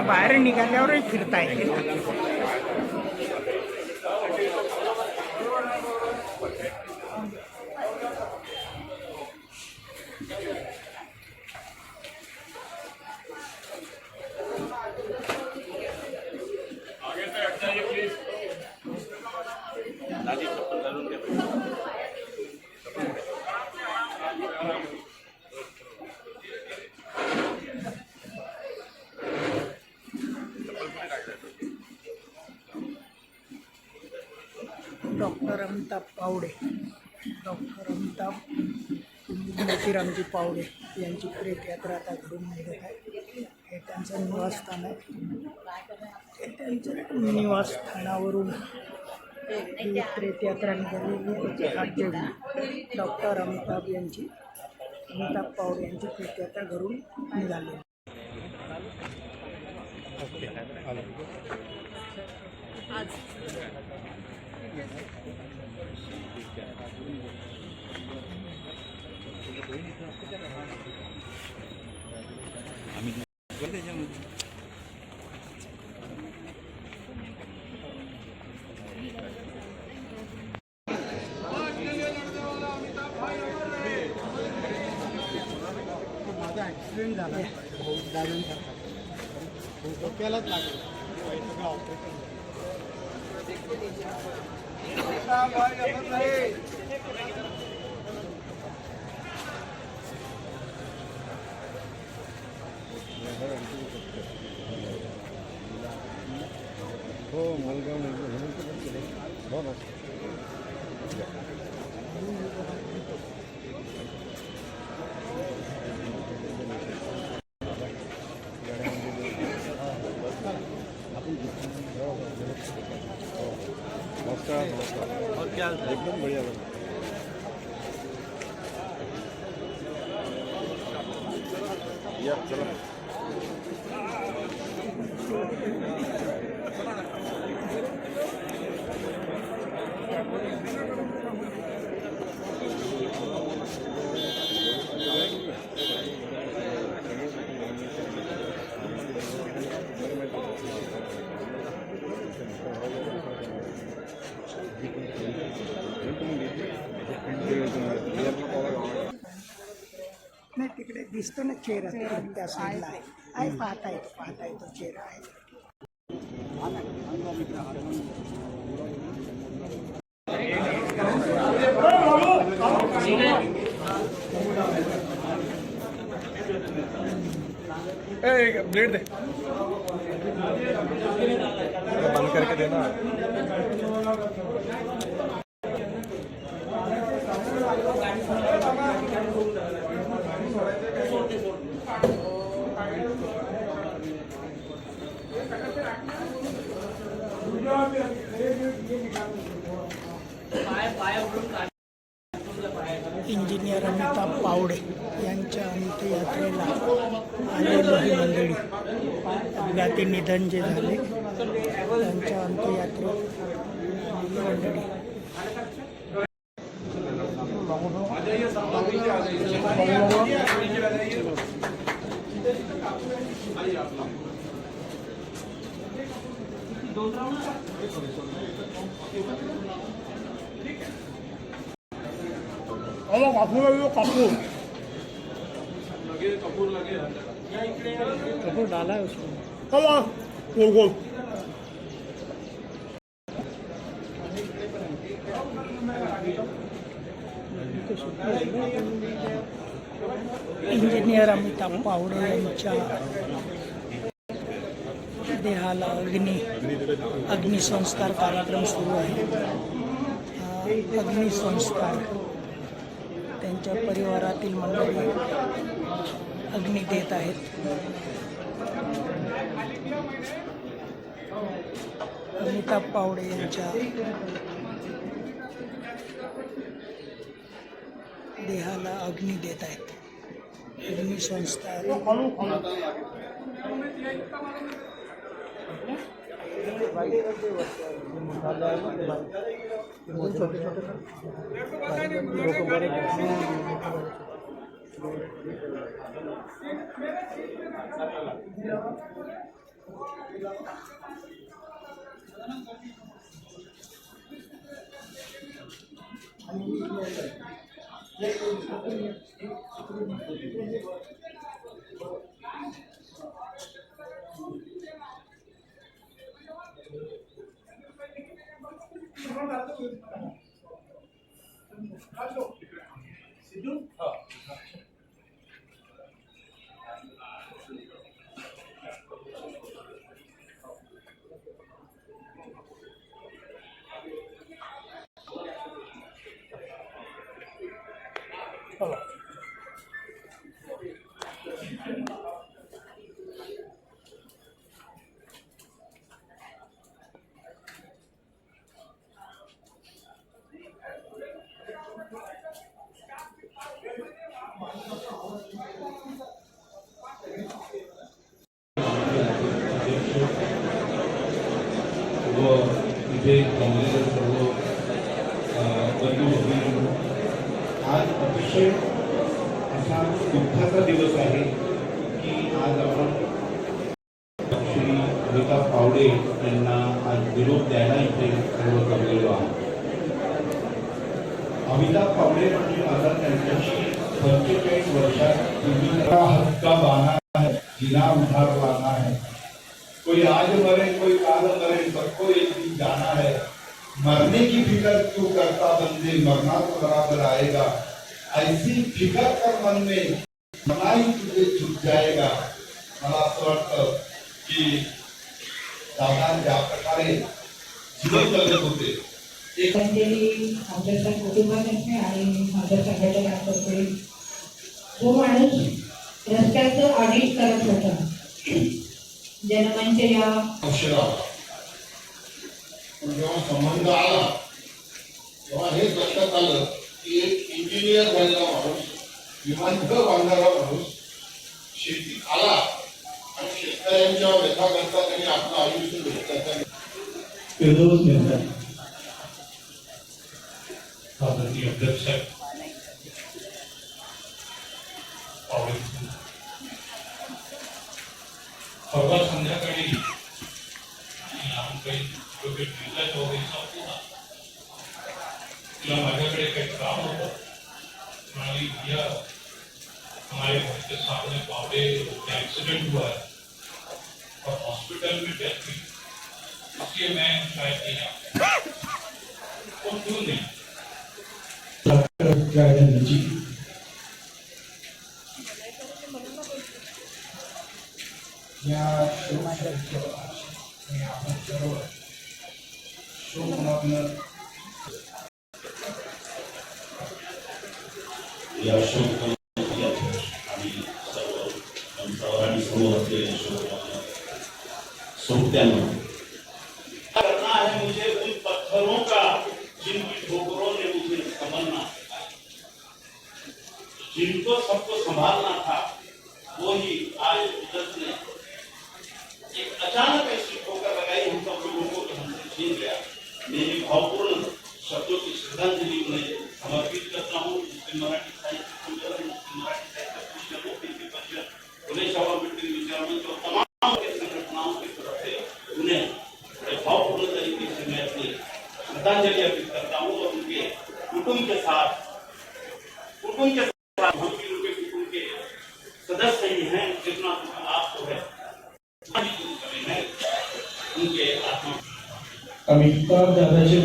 बाहेर निघाल्यावरही फिरता येते डॉक्टर अमिताभ पावडे. डॉक्टर अमिताभ मोतीरामजी पावडे यांची प्रेतयात्रा आता घडून निघत आहे. हे त्यांचं निवासस्थान आहे. हे त्यांचं निवासस्थानावरून प्रेतयात्रा निघालेली आहे. डॉक्टर अमिताभ यांची अमिताभ पावडे यांची प्रेतयात्रा घडून निघाली माझा ॲक्सिडेंट झाला दारून डोक्यालाच लागलं सगळं ऑपरेशन हो मुलगा मुलगा. हो ना. और क्या एकदम बढ़िया बना या चलो नाही तिकडे दिसतो ना चेहरा त्या साईडला आहे आहे. पाहता येतो पाहता येतो चेहरा आहे. ब्लेड दे. बंद करके देना. इंजिनियर अमिताभ पावडे यांच्या अंत्ययात्रेला आलेली ही मंडळी. अपघाती निधन जे झाले त्यांच्या अंत्ययात्रेत मंडळी. अरे कापूर लागेल कापूर कपूर डाला है उसको गोल गोल. इंजिनियर अमिताभ पावडे यांच्या देहाला अग्नी अग्निसंस्कार कार्यक्रम सुरू आहे. अग्निसंस्कार त्यांच्या परिवारातील मंडळी अग्नी देत आहेत. अमिताभ पावडे यांच्या देहाला अग्नी देत आहेत. अग्नी संस्था व 始まった。आज आपण श्री अमिताभ पावडे यांना आज निरोप द्यायला इथे सर्व जमलेलो आहोत. अमिताभ पावडे म्हणजे माझा त्यांच्याशी हक्का बाना है जिना उधार लाना है कोई आज मरे, कोई काल मरे, सबको एक दिन जाना है. मरने की फ़िक्र क्यों करता बंदे? मरना तो बराबर आएगा। ऐसी फ़िक्र कर मन में मना ही तुझे छूट जाएगा। मला असं वाटतं की दादा ज्या प्रकारे जीवन जगत होते एक आमच्या कुटुंबातर्फे आणि माझ्या संघटनातर्फे जो माणूस रस्त्याचं ऑडिट करत होता. जनमंच या जेव्हा संबंध आला तेव्हा हे लक्षात आलं की एक इंजिनियर झालेला माणूस विमानतळ बांधणारा माणूस शेतीत आला. आणि शेतकऱ्यांच्या व्यथा करता त्यांनी आपलं आयुष्य आदरणीय अध्यक्ष परवा संध्याकाळी तिला माझ्याकडे काही काम होतं आणि या हमारे घर के सामने पावड़े का एक्सीडेंट हुआ है और हॉस्पिटल में डेथ हुई इसलिए मैं शायद नहीं आ और क्यों नहीं जी या शोकाच्या आपण सर्व शोकमग्न या शोककमिटीचे सोबत्यांना करना है मुझे उन पत्थरों का जिनकी ठोकरों ने मुझे संभलना जिनको सबको संभालना था, वो ही आज कुदरत ने एक अचानक ऐसी ठोकर लगाई हम सब लोगों को कि हमसे छीन गया। मेरी भावपूर्ण शब्दों की श्रद्धांजलि उन्हें समर्पित करता हूँ मराठी साहित्य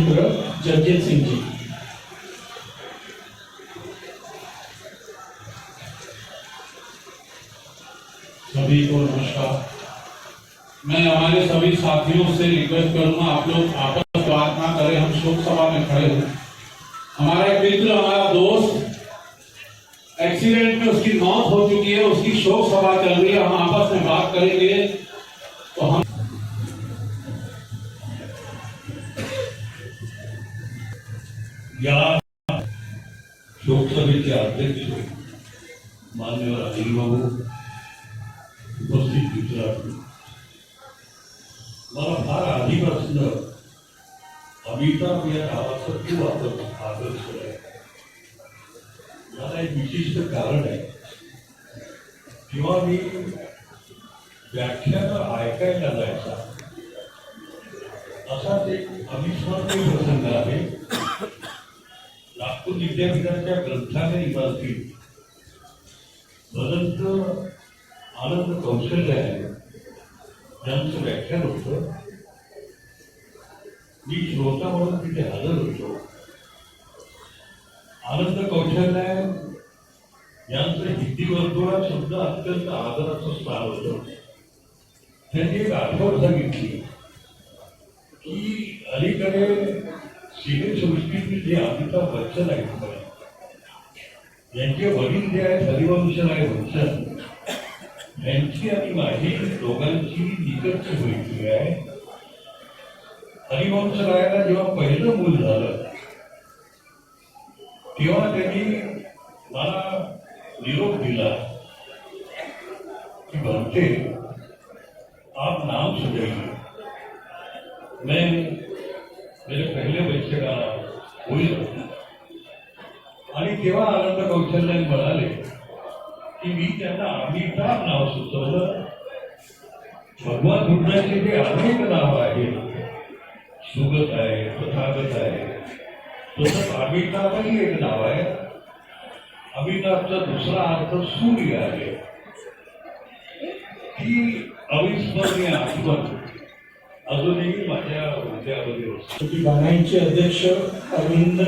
दादाचे मित्र जगजीत सिंगजी सभी को नमस्कार। मैं हमारे सभी साथियों से रिक्वेस्ट करूँगा, आप लोग आपस में बात ना करें, हम शोक सभा में खड़े हो। हमारा एक मित्र, हमारा दोस्त एक्सीडेंट में उसकी मौत हो चुकी है, उसकी शोक सभा चल रही है, हम आपस में बात करेंगे। तो हम या लोकसभेचे अध्यक्ष मान्यवर अनिल बाबू उपस्थित मित्र मला फार आधीपासून अमिताभ या नावाचं खूप आपण आदर्श आहे. मला एक विशिष्ट कारण आहे. जेव्हा मी व्याख्यान ऐकायला जायचा असाच एक अविस्मरणीय प्रसंग आहे. तो विद्यापीठाच्या ग्रंथालय इमारतीत भदंत आनंद कौशल्य आहे. त्यांचं व्याख्यान होतं मी श्रोता म्हणून तिथे हजर होतो. आनंद कौशल्य यांचं हिंदी वर्तुळात सुद्धा अत्यंत आदराचं स्थान होतं. त्यांनी एक आठवण सांगितली की अलीकडे सिनेसृष्टीतील जे अमिताभ बच्चन आहेत यांचे वडील जे आहेत हरिवंशन आहे बच्चन यांची आणि माझी दोघांची निकटची मैत्री आहे. हरिवंश रायाला जेव्हा पहिलं मूल झालं तेव्हा त्यांनी मला निरोप दिला की भरते आप नाम सुझाइए मैं म्हणजे पहिल्या वैश्यकाला होईल. आणि तेव्हा आनंद कौशल्य म्हणाले की मी त्यांना अमिताभ नाव सुचवलं. भगवान बुद्धाचे जे अनेक नाव आहेत सुगत आहे तथागत आहे तसंच अमिताभही एक नाव आहे. अमिताभचा दुसरा अर्थ सूर्य आहे. ही अविस्मरणीय आठवण अजूनही माझ्या हृदयामध्ये बाणाईचे अध्यक्ष अरविंद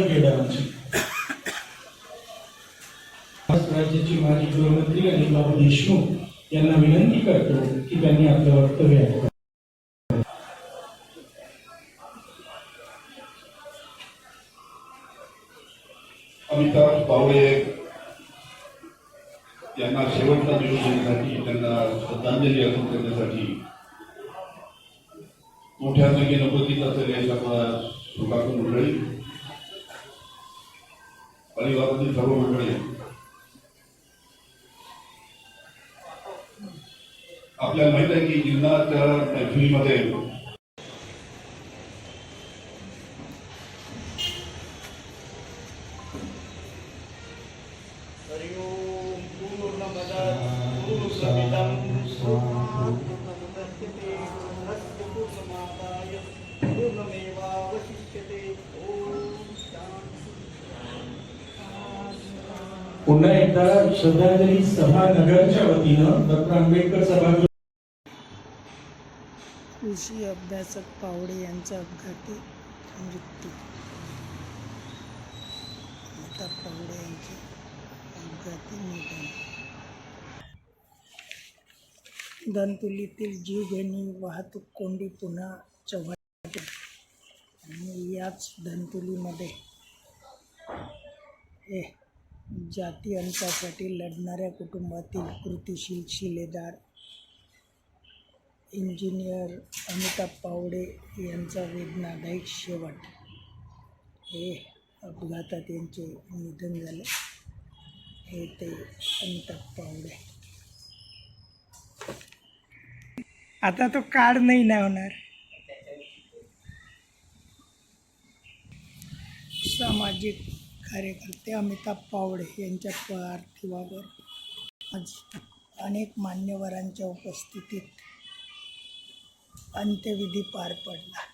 महाराष्ट्र राज्याचे माजी गृहमंत्री अनिल बाबू देशमुख यांना विनंती करतो की त्यांनी आपलं वक्तव्य ऐकावं अमिताभ पावळे यांना शेवटचा दिवस देण्यासाठी त्यांना श्रद्धांजली अर्पण करण्यासाठी मोठ्या संख्येनं उपस्थित असलेले सर्व सुखातून मंडळी परिवारातील सर्व मंडळी आपल्याला माहीत आहे की जिल्ह्याच्या मैफिलीमध्ये पुन्हा एकदा श्रद्धांजली सभा नगरच्या वतीनं डॉक्टर आंबेडकर सभागृह कृषी अभ्यासक पावडे यांचा अपघाती मृत्यू. अमिताभ पावडे यांचे अपघाती निधन दंतुलीतील जीवघेणी वाहतूक कोंडी पुन्हा चव्हाट्यात आणि याच धनतुलीमध्ये हे जाती अंतासाठी लढणाऱ्या कुटुंबातील कृतिशील शिलेदार इंजिनियर अमिताभ पावडे यांचा वेदनादायक शेवट. हे अपघातात यांचे निधन झाले. हे ते अमिताभ पावडे. आता तो कार्ड नाही ना होणार. सामाजिक कार्यकर्ते अमिताभ पावडे यांच्या पार्थिवावर आज अनेक मान्यवरांच्या उपस्थितीत अंत्यविधी पार पडला.